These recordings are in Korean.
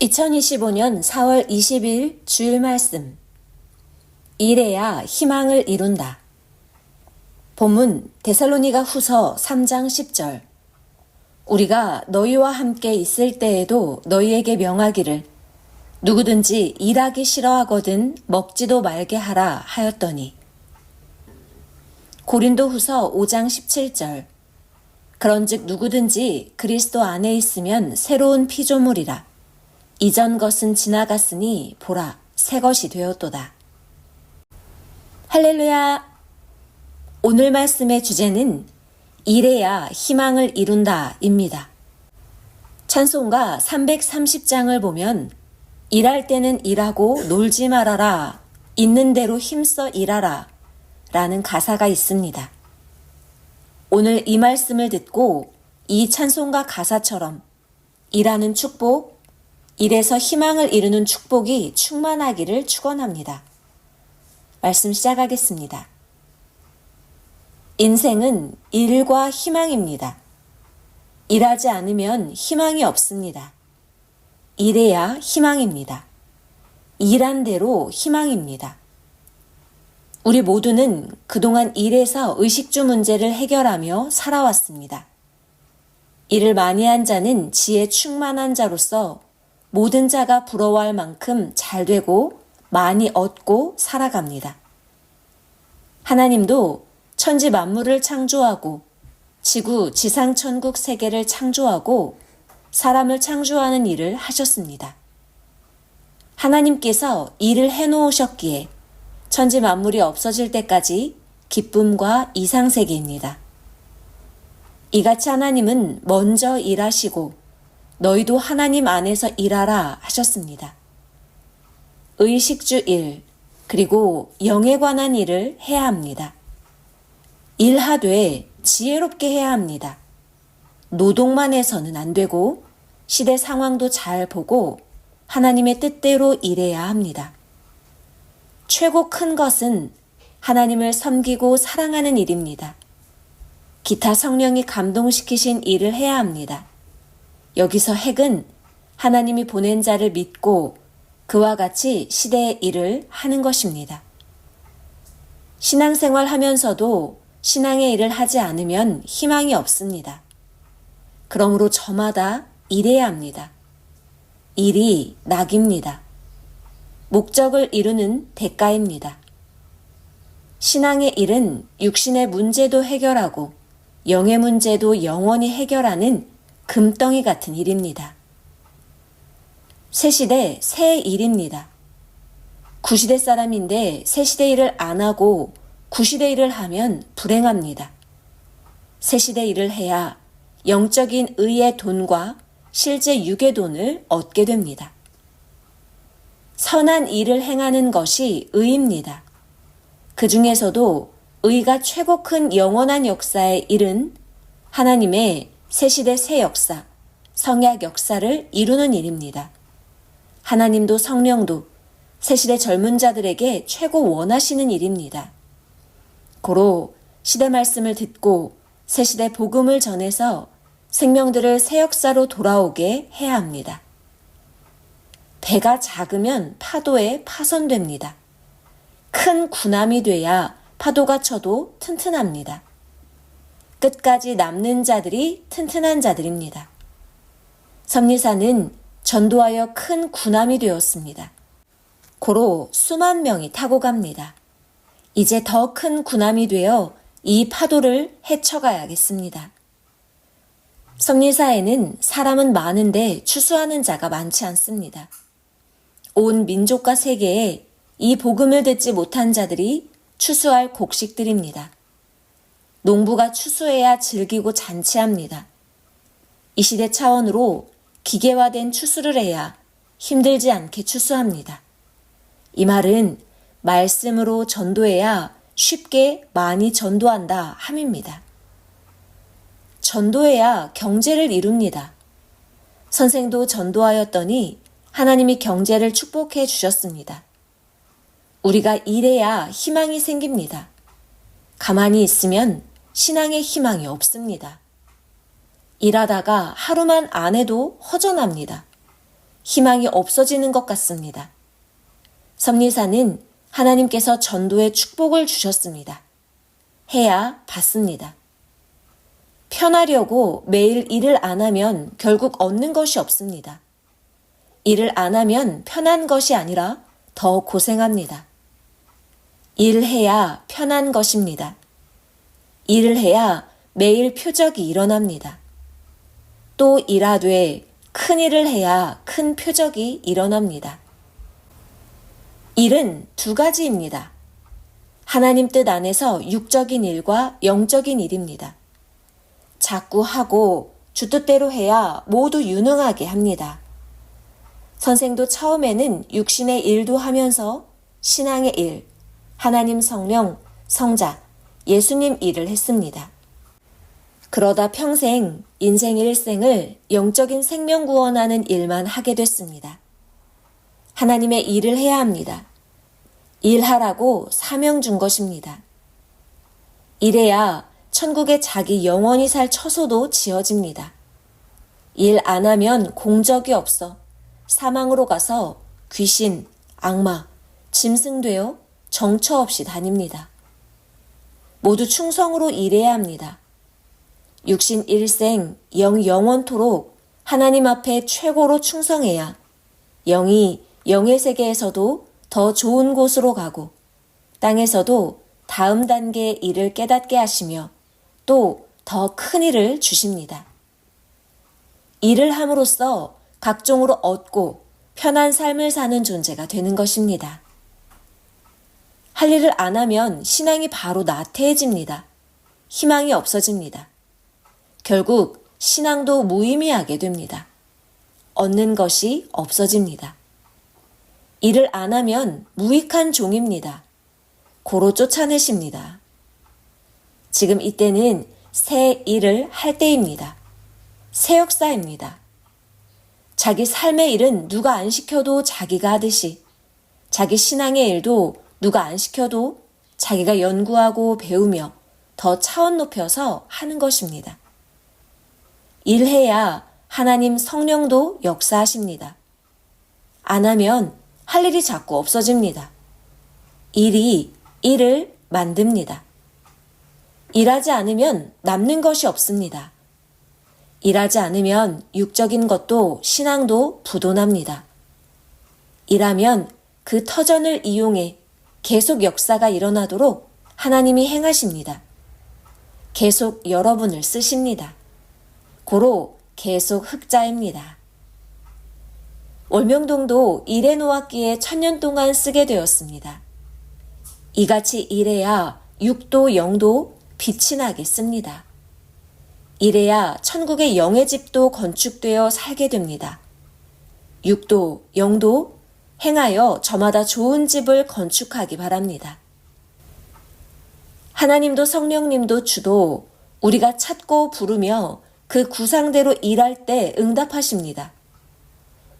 2025년 4월 20일 주일 말씀. 이래야 희망을 이룬다. 본문 데살로니가 후서 3장 10절. 우리가 너희와 함께 있을 때에도 너희에게 명하기를 누구든지 일하기 싫어하거든 먹지도 말게 하라 하였더니 고린도 후서 5장 17절. 그런즉 누구든지 그리스도 안에 있으면 새로운 피조물이라. 이전 것은 지나갔으니 보라 새 것이 되었도다. 할렐루야. 오늘 말씀의 주제는 이래야 희망을 이룬다입니다. 찬송가 330장을 보면 일할 때는 일하고 놀지 말아라. 있는 대로 힘써 일하라. 라는 가사가 있습니다. 오늘 이 말씀을 듣고 이 찬송가 가사처럼 일하는 축복, 일에서 희망을 이루는 축복이 충만하기를 축원합니다. 말씀 시작하겠습니다. 인생은 일과 희망입니다. 일하지 않으면 희망이 없습니다. 일해야 희망입니다. 일한 대로 희망입니다. 우리 모두는 그동안 일에서 의식주 문제를 해결하며 살아왔습니다. 일을 많이 한 자는 지혜 충만한 자로서 모든 자가 부러워할 만큼 잘 되고 많이 얻고 살아갑니다. 하나님도 천지 만물을 창조하고 지구, 지상, 천국 세계를 창조하고 사람을 창조하는 일을 하셨습니다. 하나님께서 일을 해 놓으셨기에 천지 만물이 없어질 때까지 기쁨과 이상 세계입니다. 이같이 하나님은 먼저 일하시고 너희도 하나님 안에서 일하라 하셨습니다. 의식주 일, 그리고 영에 관한 일을 해야 합니다. 일하되 지혜롭게 해야 합니다. 노동만 해서는 안 되고 시대 상황도 잘 보고 하나님의 뜻대로 일해야 합니다. 최고 큰 것은 하나님을 섬기고 사랑하는 일입니다. 기타 성령이 감동시키신 일을 해야 합니다. 여기서 핵은 하나님이 보낸 자를 믿고 그와 같이 시대의 일을 하는 것입니다. 신앙생활 하면서도 신앙의 일을 하지 않으면 희망이 없습니다. 그러므로 저마다 일해야 합니다. 일이 낙입니다. 목적을 이루는 대가입니다. 신앙의 일은 육신의 문제도 해결하고 영의 문제도 영원히 해결하는 금덩이 같은 일입니다. 새 시대 새 일입니다. 구시대 사람인데 새 시대 일을 안 하고 구시대 일을 하면 불행합니다. 새 시대 일을 해야 영적인 의의 돈과 실제 육의 돈을 얻게 됩니다. 선한 일을 행하는 것이 의입니다. 그 중에서도 의가 최고 큰 영원한 역사의 일은 하나님의 새시대 새 역사, 성약 역사를 이루는 일입니다. 하나님도 성령도 새시대 젊은 자들에게 최고 원하시는 일입니다. 고로 시대 말씀을 듣고 새시대 복음을 전해서 생명들을 새 역사로 돌아오게 해야 합니다. 배가 작으면 파도에 파손됩니다. 큰 군함이 돼야 파도가 쳐도 튼튼합니다. 끝까지 남는 자들이 튼튼한 자들입니다. 섭리사는 전도하여 큰 군함이 되었습니다. 고로 수만 명이 타고 갑니다. 이제 더 큰 군함이 되어 이 파도를 헤쳐가야겠습니다. 섭리사에는 사람은 많은데 추수하는 자가 많지 않습니다. 온 민족과 세계에 이 복음을 듣지 못한 자들이 추수할 곡식들입니다. 농부가 추수해야 즐기고 잔치합니다. 이 시대 차원으로 기계화된 추수를 해야 힘들지 않게 추수합니다. 이 말은 말씀으로 전도해야 쉽게 많이 전도한다 함입니다. 전도해야 경제를 이룹니다. 선생도 전도하였더니 하나님이 경제를 축복해 주셨습니다. 우리가 일해야 희망이 생깁니다. 가만히 있으면 신앙의 희망이 없습니다. 일하다가 하루만 안 해도 허전합니다. 희망이 없어지는 것 같습니다. 섭리사는 하나님께서 전도의 축복을 주셨습니다. 해야 받습니다. 편하려고 매일 일을 안 하면 결국 얻는 것이 없습니다. 일을 안 하면 편한 것이 아니라 더 고생합니다. 일해야 편한 것입니다. 일을 해야 매일 표적이 일어납니다. 또 일하되 큰 일을 해야 큰 표적이 일어납니다. 일은 두 가지입니다. 하나님 뜻 안에서 육적인 일과 영적인 일입니다. 자꾸 하고 주 뜻대로 해야 모두 유능하게 합니다. 선생도 처음에는 육신의 일도 하면서 신앙의 일, 하나님 성령, 성자, 예수님 일을 했습니다. 그러다 평생 인생 일생을 영적인 생명 구원하는 일만 하게 됐습니다. 하나님의 일을 해야 합니다. 일하라고 사명 준 것입니다. 이래야 천국에 자기 영원히 살 처소도 지어집니다. 일 안 하면 공적이 없어 사망으로 가서 귀신, 악마, 짐승 되어 정처 없이 다닙니다. 모두 충성으로 일해야 합니다. 육신 일생 영 영원토록 하나님 앞에 최고로 충성해야 영이 영의 세계에서도 더 좋은 곳으로 가고 땅에서도 다음 단계의 일을 깨닫게 하시며 또 더 큰 일을 주십니다. 일을 함으로써 각종으로 얻고 편한 삶을 사는 존재가 되는 것입니다. 할 일을 안 하면 신앙이 바로 나태해집니다. 희망이 없어집니다. 결국 신앙도 무의미하게 됩니다. 얻는 것이 없어집니다. 일을 안 하면 무익한 종입니다. 고로 쫓아내십니다. 지금 이때는 새 일을 할 때입니다. 새 역사입니다. 자기 삶의 일은 누가 안 시켜도 자기가 하듯이 자기 신앙의 일도 누가 안 시켜도 자기가 연구하고 배우며 더 차원 높여서 하는 것입니다. 일해야 하나님 성령도 역사하십니다. 안 하면 할 일이 자꾸 없어집니다. 일이 일을 만듭니다. 일하지 않으면 남는 것이 없습니다. 일하지 않으면 육적인 것도 신앙도 부도납니다. 일하면 그 터전을 이용해 계속 역사가 일어나도록 하나님이 행하십니다. 계속 여러분을 쓰십니다. 고로 계속 흑자입니다. 월명동도 일해 놓았기에 천년 동안 쓰게 되었습니다. 이같이 일해야 육도 영도 빛이 나겠습니다. 이래야 천국의 영의 집도 건축되어 살게 됩니다. 육도, 영도 행하여 저마다 좋은 집을 건축하기 바랍니다. 하나님도 성령님도 주도 우리가 찾고 부르며 그 구상대로 일할 때 응답하십니다.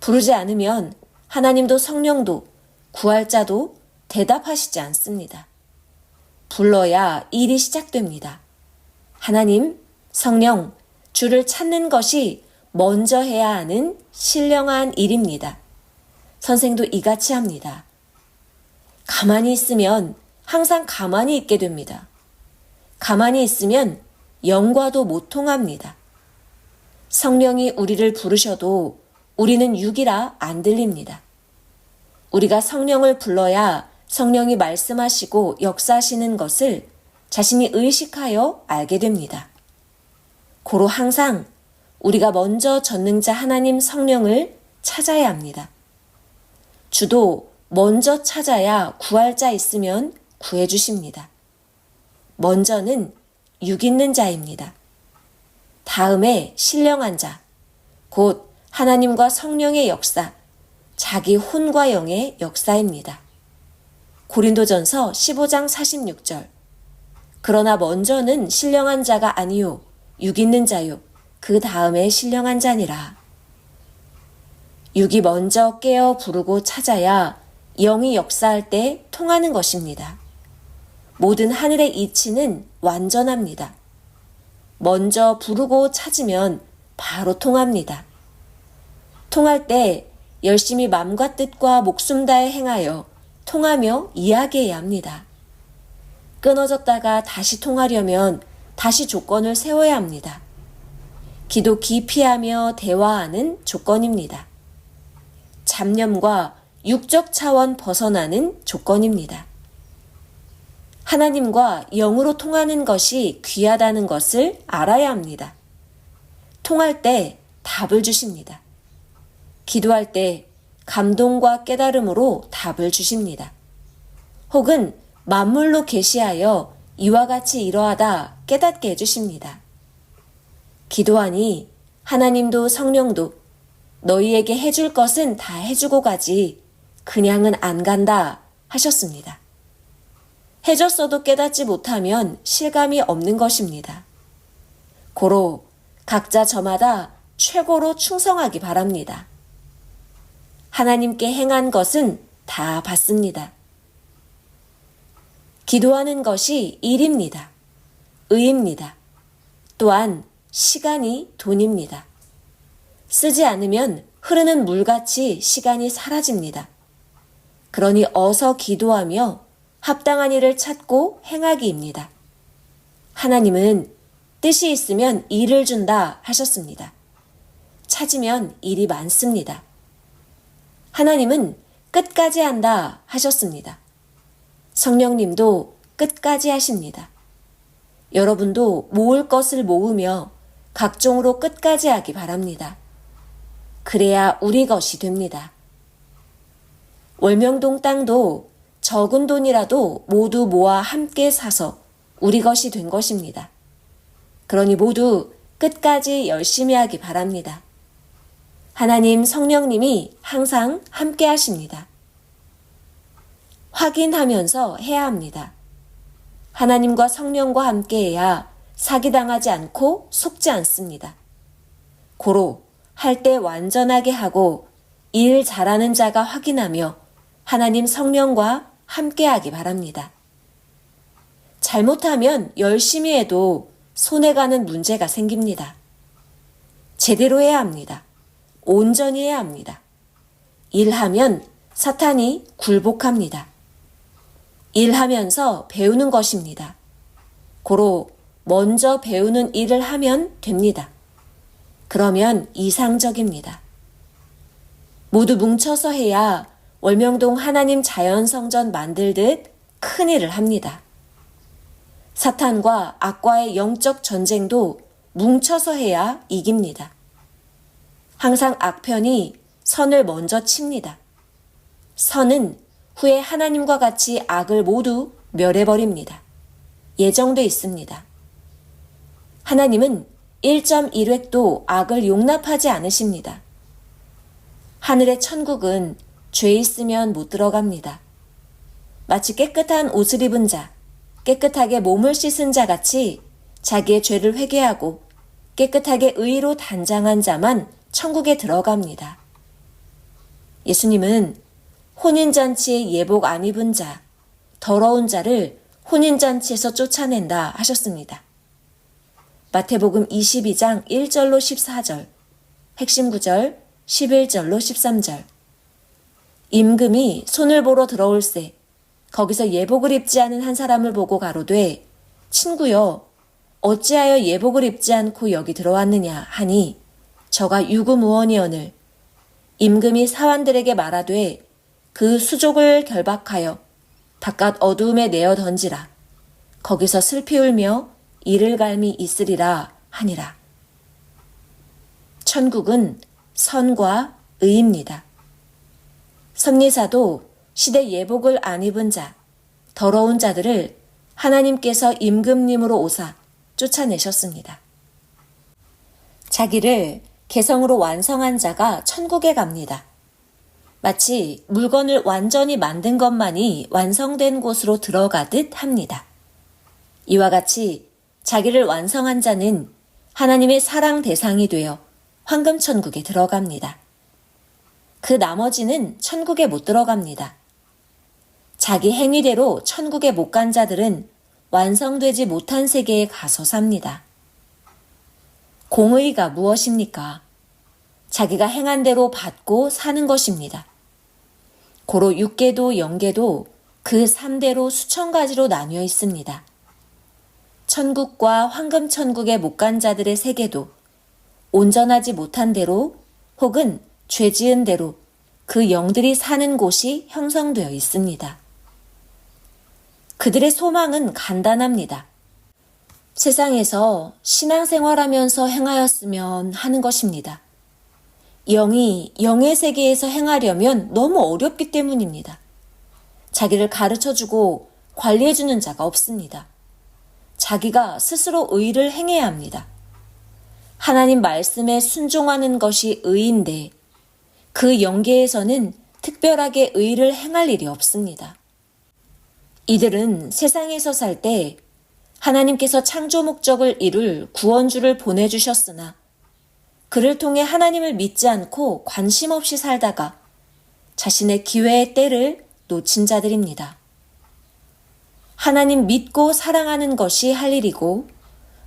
부르지 않으면 하나님도 성령도 구할 자도 대답하시지 않습니다. 불러야 일이 시작됩니다. 하나님, 성령, 주를 찾는 것이 먼저 해야 하는 신령한 일입니다. 선생도 이같이 합니다. 가만히 있으면 항상 가만히 있게 됩니다. 가만히 있으면 영과도 못 통합니다. 성령이 우리를 부르셔도 우리는 육이라 안 들립니다. 우리가 성령을 불러야 성령이 말씀하시고 역사하시는 것을 자신이 의식하여 알게 됩니다. 고로 항상 우리가 먼저 전능자 하나님 성령을 찾아야 합니다. 주도 먼저 찾아야 구할 자 있으면 구해 주십니다. 먼저는 육 있는 자입니다. 다음에 신령한 자, 곧 하나님과 성령의 역사, 자기 혼과 영의 역사입니다. 고린도전서 15장 46절. 그러나 먼저는 신령한 자가 아니요, 육 있는 자요. 그 다음에 신령한 자니라. 육이 먼저 깨어 부르고 찾아야 영이 역사할 때 통하는 것입니다. 모든 하늘의 이치는 완전합니다. 먼저 부르고 찾으면 바로 통합니다. 통할 때 열심히 마음과 뜻과 목숨 다해 행하여 통하며 이야기해야 합니다. 끊어졌다가 다시 통하려면 다시 조건을 세워야 합니다. 기도 깊이 하며 대화하는 조건입니다. 잡념과 육적 차원 벗어나는 조건입니다. 하나님과 영으로 통하는 것이 귀하다는 것을 알아야 합니다. 통할 때 답을 주십니다. 기도할 때 감동과 깨달음으로 답을 주십니다. 혹은 만물로 계시하여 이와 같이 이러하다 깨닫게 해주십니다. 기도하니 하나님도 성령도 너희에게 해줄 것은 다 해주고 가지 그냥은 안 간다 하셨습니다. 해줬어도 깨닫지 못하면 실감이 없는 것입니다. 고로 각자 저마다 최고로 충성하기 바랍니다. 하나님께 행한 것은 다 받습니다. 기도하는 것이 일입니다. 의입니다. 또한 시간이 돈입니다. 쓰지 않으면 흐르는 물같이 시간이 사라집니다. 그러니 어서 기도하며 합당한 일을 찾고 행하기입니다. 하나님은 뜻이 있으면 일을 준다 하셨습니다. 찾으면 일이 많습니다. 하나님은 끝까지 한다 하셨습니다. 성령님도 끝까지 하십니다. 여러분도 모을 것을 모으며 각종으로 끝까지 하기 바랍니다. 그래야 우리 것이 됩니다. 월명동 땅도 적은 돈이라도 모두 모아 함께 사서 우리 것이 된 것입니다. 그러니 모두 끝까지 열심히 하기 바랍니다. 하나님 성령님이 항상 함께 하십니다. 확인하면서 해야 합니다. 하나님과 성령과 함께 해야 사기당하지 않고 속지 않습니다. 고로 할 때 완전하게 하고 일 잘하는 자가 확인하며 하나님 성령과 함께 하기 바랍니다. 잘못하면 열심히 해도 손해가는 문제가 생깁니다. 제대로 해야 합니다. 온전히 해야 합니다. 일하면 사탄이 굴복합니다. 일하면서 배우는 것입니다. 고로 먼저 배우는 일을 하면 됩니다. 그러면 이상적입니다. 모두 뭉쳐서 해야 월명동 하나님 자연성전 만들듯 큰 일을 합니다. 사탄과 악과의 영적 전쟁도 뭉쳐서 해야 이깁니다. 항상 악편이 선을 먼저 칩니다. 선은 후에 하나님과 같이 악을 모두 멸해버립니다. 예정돼 있습니다. 하나님은 1.1획도 악을 용납하지 않으십니다. 하늘의 천국은 죄 있으면 못 들어갑니다. 마치 깨끗한 옷을 입은 자, 깨끗하게 몸을 씻은 자 같이 자기의 죄를 회개하고 깨끗하게 의로 단장한 자만 천국에 들어갑니다. 예수님은 혼인잔치에 예복 안 입은 자, 더러운 자를 혼인잔치에서 쫓아낸다 하셨습니다. 마태복음 22장 1절로 14절, 핵심 구절 11절로 13절. 임금이 손을 보러 들어올세 거기서 예복을 입지 않은 한 사람을 보고 가로되 친구여 어찌하여 예복을 입지 않고 여기 들어왔느냐 하니 저가 유구무원이언을 임금이 사환들에게 말하되 그 수족을 결박하여 바깥 어두움에 내어 던지라 거기서 슬피 울며 이를 갈미 있으리라 하니라 천국은 선과 의입니다. 선리사도 시대 예복을 안 입은 자, 더러운 자들을 하나님께서 임금님으로 오사 쫓아내셨습니다. 자기를 개성으로 완성한 자가 천국에 갑니다. 마치 물건을 완전히 만든 것만이 완성된 곳으로 들어가듯 합니다. 이와 같이 자기를 완성한 자는 하나님의 사랑 대상이 되어 황금천국에 들어갑니다. 그 나머지는 천국에 못 들어갑니다. 자기 행위대로 천국에 못 간 자들은 완성되지 못한 세계에 가서 삽니다. 공의가 무엇입니까? 자기가 행한 대로 받고 사는 것입니다. 고로 육계도 영계도 그 3대로 수천 가지로 나뉘어 있습니다. 천국과 황금천국에 못 간 자들의 세계도 온전하지 못한 대로 혹은 죄 지은 대로 그 영들이 사는 곳이 형성되어 있습니다. 그들의 소망은 간단합니다. 세상에서 신앙생활하면서 행하였으면 하는 것입니다. 영이 영의 세계에서 행하려면 너무 어렵기 때문입니다. 자기를 가르쳐 주고 관리해 주는 자가 없습니다. 자기가 스스로 의를 행해야 합니다. 하나님 말씀에 순종하는 것이 의인데 그 영계에서는 특별하게 의를 행할 일이 없습니다. 이들은 세상에서 살 때 하나님께서 창조 목적을 이룰 구원주를 보내주셨으나 그를 통해 하나님을 믿지 않고 관심 없이 살다가 자신의 기회의 때를 놓친 자들입니다. 하나님 믿고 사랑하는 것이 할 일이고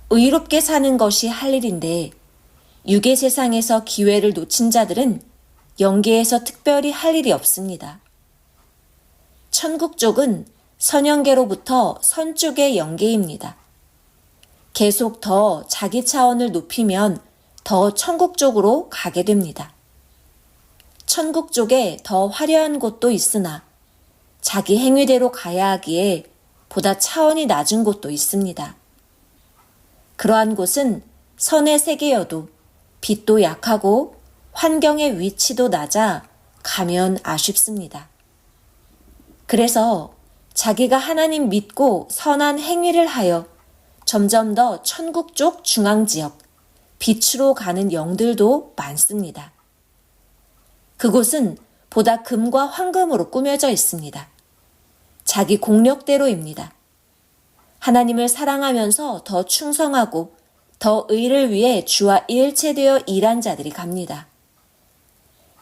의롭게 사는 것이 할 일인데 육의 세상에서 기회를 놓친 자들은 영계에서 특별히 할 일이 없습니다. 천국 쪽은 선영계로부터 선 쪽의 영계입니다. 계속 더 자기 차원을 높이면 더 천국 쪽으로 가게 됩니다. 천국 쪽에 더 화려한 곳도 있으나 자기 행위대로 가야 하기에 보다 차원이 낮은 곳도 있습니다. 그러한 곳은 선의 세계여도 빛도 약하고 환경의 위치도 낮아 가면 아쉽습니다. 그래서 자기가 하나님 믿고 선한 행위를 하여 점점 더 천국 쪽 중앙 지역, 빛으로 가는 영들도 많습니다. 그곳은 보다 금과 황금으로 꾸며져 있습니다. 자기 공력대로입니다. 하나님을 사랑하면서 더 충성하고 더 의를 위해 주와 일체되어 일한 자들이 갑니다.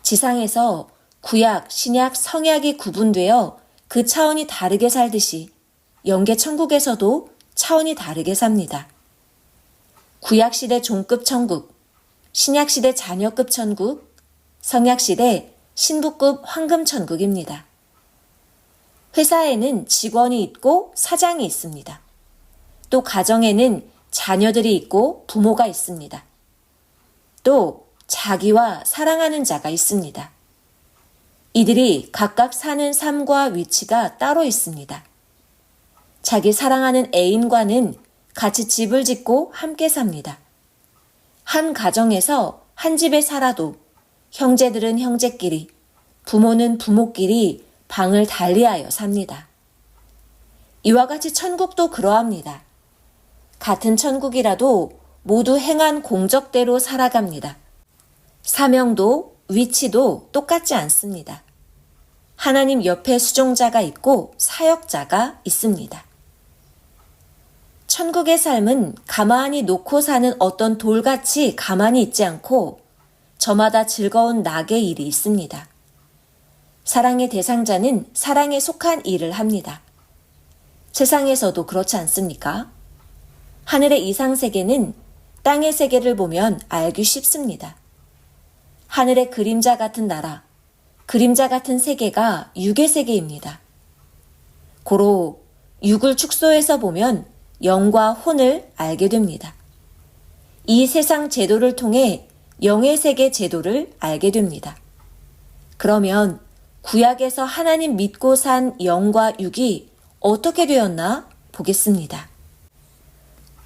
지상에서 구약, 신약, 성약이 구분되어 그 차원이 다르게 살듯이 영계 천국에서도 차원이 다르게 삽니다. 구약 시대 종급 천국, 신약 시대 자녀급 천국, 성약 시대 신부급 황금 천국입니다. 회사에는 직원이 있고 사장이 있습니다. 또 가정에는 자녀들이 있고 부모가 있습니다. 또 자기와 사랑하는 자가 있습니다. 이들이 각각 사는 삶과 위치가 따로 있습니다. 자기 사랑하는 애인과는 같이 집을 짓고 함께 삽니다. 한 가정에서 한 집에 살아도 형제들은 형제끼리, 부모는 부모끼리 방을 달리하여 삽니다. 이와 같이 천국도 그러합니다. 같은 천국이라도 모두 행한 공적대로 살아갑니다. 사명도 위치도 똑같지 않습니다. 하나님 옆에 수종자가 있고 사역자가 있습니다. 천국의 삶은 가만히 놓고 사는 어떤 돌같이 가만히 있지 않고 저마다 즐거운 낙의 일이 있습니다. 사랑의 대상자는 사랑에 속한 일을 합니다. 세상에서도 그렇지 않습니까? 하늘의 이상 세계는 땅의 세계를 보면 알기 쉽습니다. 하늘의 그림자 같은 나라, 그림자 같은 세계가 육의 세계입니다. 고로 육을 축소해서 보면 영과 혼을 알게 됩니다. 이 세상 제도를 통해 영의 세계 제도를 알게 됩니다. 그러면 구약에서 하나님 믿고 산 영과 육이 어떻게 되었나 보겠습니다.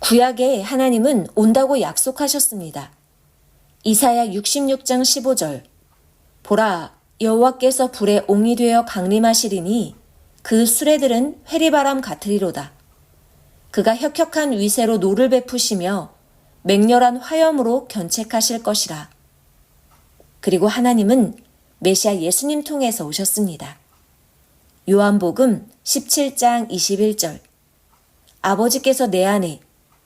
구약에 하나님은 온다고 약속하셨습니다. 이사야 66장 15절 보라 여호와께서 불에 옹이 되어 강림하시리니 그 수레들은 회리바람 같으리로다. 그가 혁혁한 위세로 노를 베푸시며 맹렬한 화염으로 견책하실 것이라. 그리고 하나님은 메시아 예수님 통해서 오셨습니다. 요한복음 17장 21절 아버지께서 내 안에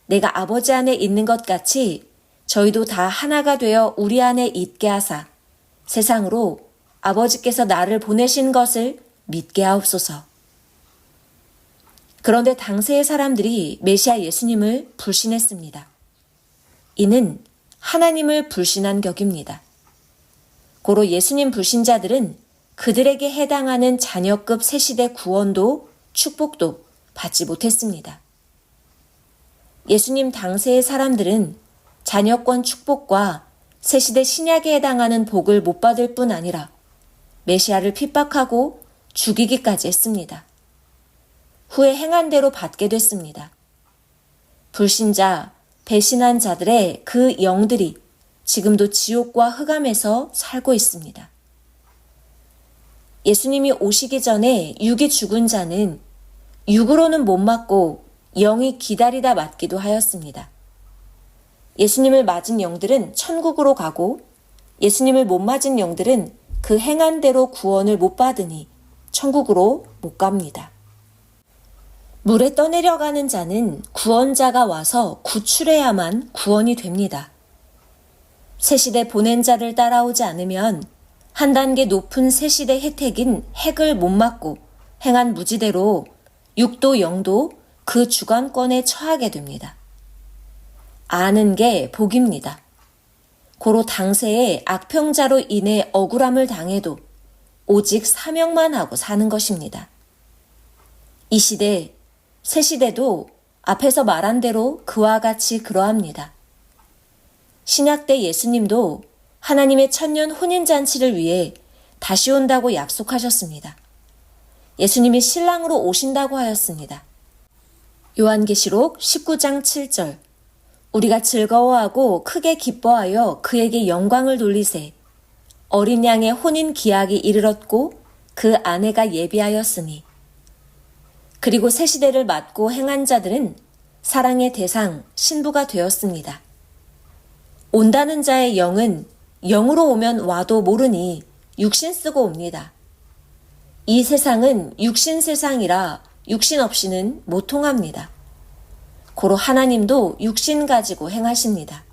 내가 아버지 안에 있는 것 같이 저희도 다 하나가 되어 우리 안에 있게 하사 세상으로 아버지께서 나를 보내신 것을 믿게 하옵소서. 그런데 당세의 사람들이 메시아 예수님을 불신했습니다. 이는 하나님을 불신한 격입니다. 고로 예수님 불신자들은 그들에게 해당하는 자녀급 새시대 구원도 축복도 받지 못했습니다. 예수님 당세의 사람들은 자녀권 축복과 새시대 신약에 해당하는 복을 못 받을 뿐 아니라 메시아를 핍박하고 죽이기까지 했습니다. 후에 행한 대로 받게 됐습니다. 불신자, 배신한 자들의 그 영들이 지금도 지옥과 흑암에서 살고 있습니다. 예수님이 오시기 전에 육이 죽은 자는 육으로는 못 맞고 영이 기다리다 맞기도 하였습니다. 예수님을 맞은 영들은 천국으로 가고 예수님을 못 맞은 영들은 그 행한 대로 구원을 못 받으니 천국으로 못 갑니다. 물에 떠내려가는 자는 구원자가 와서 구출해야만 구원이 됩니다. 새시대 보낸 자를 따라오지 않으면 한 단계 높은 새시대 혜택인 핵을 못 맞고 행한 무지대로 육도 영도 그 주관권에 처하게 됩니다. 아는 게 복입니다. 고로 당세의 악평자로 인해 억울함을 당해도 오직 사명만 하고 사는 것입니다. 이 시대, 새 시대도 앞에서 말한 대로 그와 같이 그러합니다. 신약 때 예수님도 하나님의 천년 혼인잔치를 위해 다시 온다고 약속하셨습니다. 예수님이 신랑으로 오신다고 하였습니다. 요한계시록 19장 7절 우리가 즐거워하고 크게 기뻐하여 그에게 영광을 돌리세 어린 양의 혼인 기약이 이르렀고 그 아내가 예비하였으니 그리고 새 시대를 맞고 행한 자들은 사랑의 대상 신부가 되었습니다. 온다는 자의 영은 영으로 오면 와도 모르니 육신 쓰고 옵니다. 이 세상은 육신 세상이라 육신 없이는 못 통합니다. 고로 하나님도 육신 가지고 행하십니다.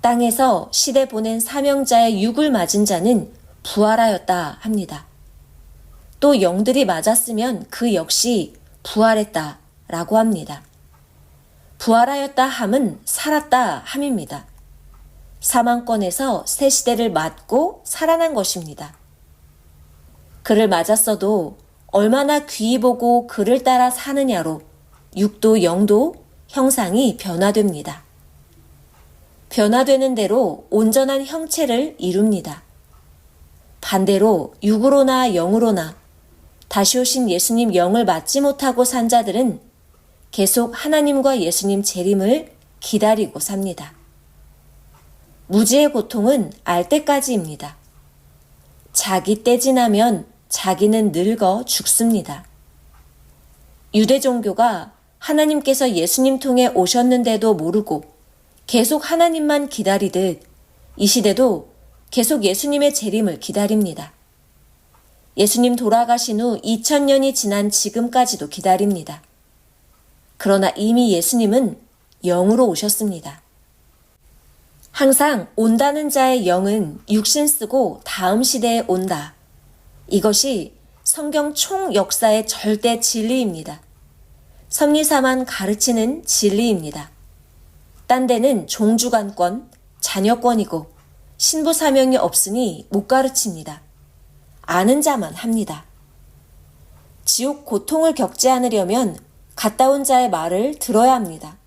땅에서 시대 보낸 사명자의 육을 맞은 자는 부활하였다 합니다. 또 영들이 맞았으면 그 역시 부활했다 라고 합니다. 부활하였다 함은 살았다 함입니다. 사망권에서 새 시대를 맞고 살아난 것입니다. 그를 맞았어도 얼마나 귀히 보고 그를 따라 사느냐로 육도 영도 형상이 변화됩니다. 변화되는 대로 온전한 형체를 이룹니다. 반대로 육으로나 영으로나 다시 오신 예수님 영을 맞지 못하고 산 자들은 계속 하나님과 예수님 재림을 기다리고 삽니다. 무지의 고통은 알 때까지입니다. 자기 때 지나면 자기는 늙어 죽습니다. 유대 종교가 하나님께서 예수님 통해 오셨는데도 모르고 계속 하나님만 기다리듯 이 시대도 계속 예수님의 재림을 기다립니다. 예수님 돌아가신 후 2000년이 지난 지금까지도 기다립니다. 그러나 이미 예수님은 영으로 오셨습니다. 항상 온다는 자의 영은 육신 쓰고 다음 시대에 온다. 이것이 성경 총 역사의 절대 진리입니다. 섭리사만 가르치는 진리입니다. 딴 데는 종주관권, 자녀권이고 신부 사명이 없으니 못 가르칩니다. 아는 자만 합니다. 지옥 고통을 겪지 않으려면 갔다 온 자의 말을 들어야 합니다.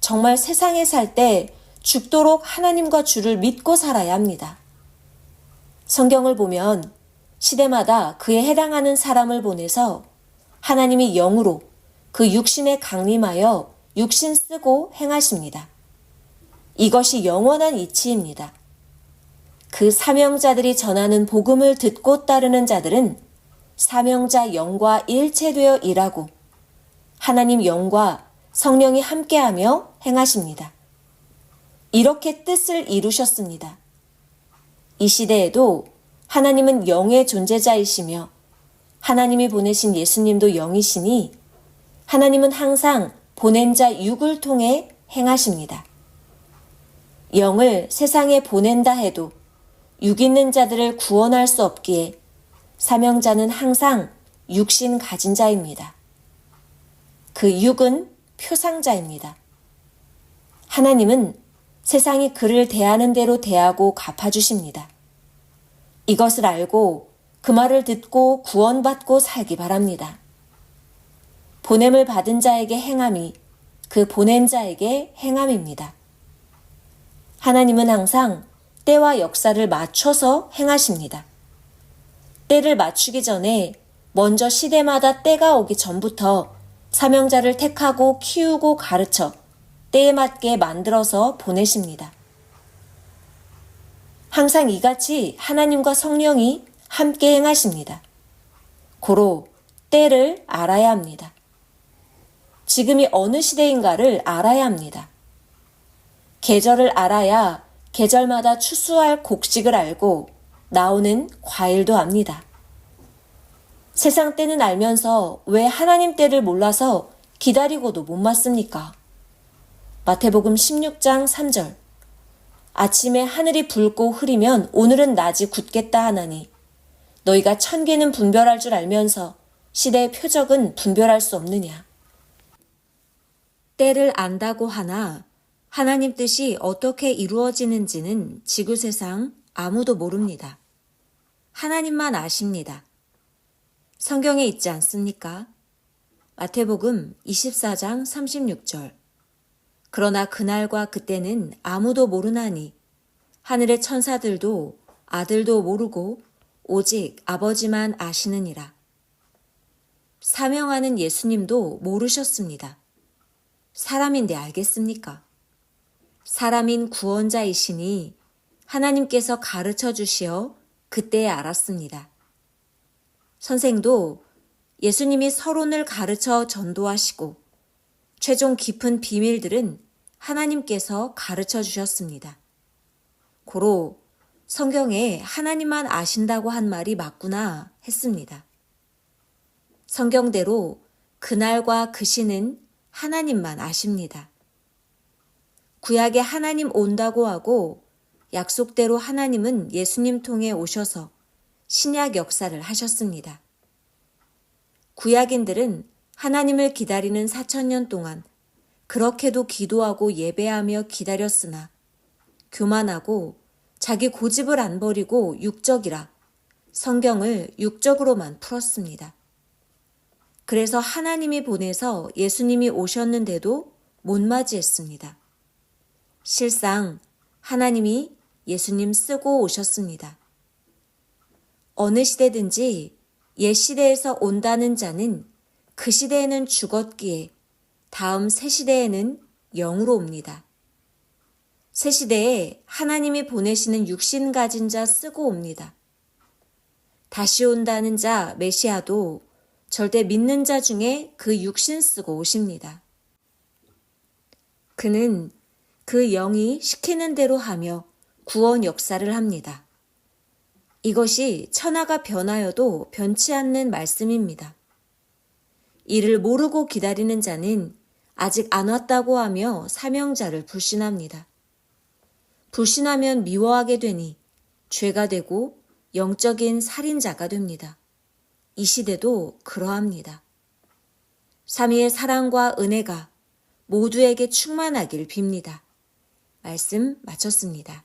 정말 세상에 살때 죽도록 하나님과 주를 믿고 살아야 합니다. 성경을 보면 시대마다 그에 해당하는 사람을 보내서 하나님이 영으로 그 육신에 강림하여 육신 쓰고 행하십니다. 이것이 영원한 이치입니다. 그 사명자들이 전하는 복음을 듣고 따르는 자들은 사명자 영과 일체되어 일하고 하나님 영과 성령이 함께하며 행하십니다. 이렇게 뜻을 이루셨습니다. 이 시대에도 하나님은 영의 존재자이시며 하나님이 보내신 예수님도 영이시니 하나님은 항상 보낸 자 육을 통해 행하십니다. 영을 세상에 보낸다 해도 육 있는 자들을 구원할 수 없기에 사명자는 항상 육신 가진 자입니다. 그 육은 표상자입니다. 하나님은 세상이 그를 대하는 대로 대하고 갚아주십니다. 이것을 알고 그 말을 듣고 구원받고 살기 바랍니다. 보냄을 받은 자에게 행함이 그 보낸 자에게 행함입니다. 하나님은 항상 때와 역사를 맞춰서 행하십니다. 때를 맞추기 전에 먼저 시대마다 때가 오기 전부터 사명자를 택하고 키우고 가르쳐 때에 맞게 만들어서 보내십니다. 항상 이같이 하나님과 성령이 함께 행하십니다. 고로 때를 알아야 합니다. 지금이 어느 시대인가를 알아야 합니다. 계절을 알아야 계절마다 추수할 곡식을 알고 나오는 과일도 압니다. 세상 때는 알면서 왜 하나님 때를 몰라서 기다리고도 못 맞습니까? 마태복음 16장 3절. 아침에 하늘이 붉고 흐리면 오늘은 낮이 굳겠다 하나니 너희가 천계는 분별할 줄 알면서 시대의 표적은 분별할 수 없느냐. 때를 안다고 하나 하나님 뜻이 어떻게 이루어지는지는 지구 세상 아무도 모릅니다. 하나님만 아십니다. 성경에 있지 않습니까? 마태복음 24장 36절. 그러나 그날과 그때는 아무도 모르나니 하늘의 천사들도 아들도 모르고 오직 아버지만 아시느니라. 사명하는 예수님도 모르셨습니다. 사람인데 알겠습니까? 사람인 구원자이시니 하나님께서 가르쳐 주시어 그때에 알았습니다. 선생도 예수님이 서론을 가르쳐 전도하시고 최종 깊은 비밀들은 하나님께서 가르쳐 주셨습니다. 고로 성경에 하나님만 아신다고 한 말이 맞구나 했습니다. 성경대로 그날과 그 시는 하나님만 아십니다. 구약에 하나님 온다고 하고 약속대로 하나님은 예수님 통해 오셔서 신약 역사를 하셨습니다. 구약인들은 하나님을 기다리는 4천년 동안 그렇게도 기도하고 예배하며 기다렸으나 교만하고 자기 고집을 안 버리고 육적이라 성경을 육적으로만 풀었습니다. 그래서 하나님이 보내서 예수님이 오셨는데도 못 맞이했습니다. 실상 하나님이 예수님 쓰고 오셨습니다. 어느 시대든지 옛 시대에서 온다는 자는 그 시대에는 죽었기에 다음 새 시대에는 영으로 옵니다. 새 시대에 하나님이 보내시는 육신 가진 자 쓰고 옵니다. 다시 온다는 자 메시아도 절대 믿는 자 중에 그 육신 쓰고 오십니다. 그는 그 영이 시키는 대로 하며 구원 역사를 합니다. 이것이 천하가 변하여도 변치 않는 말씀입니다. 이를 모르고 기다리는 자는 아직 안 왔다고 하며 사명자를 불신합니다. 불신하면 미워하게 되니 죄가 되고 영적인 살인자가 됩니다. 이 시대도 그러합니다. 삼위의 사랑과 은혜가 모두에게 충만하길 빕니다. 말씀 마쳤습니다.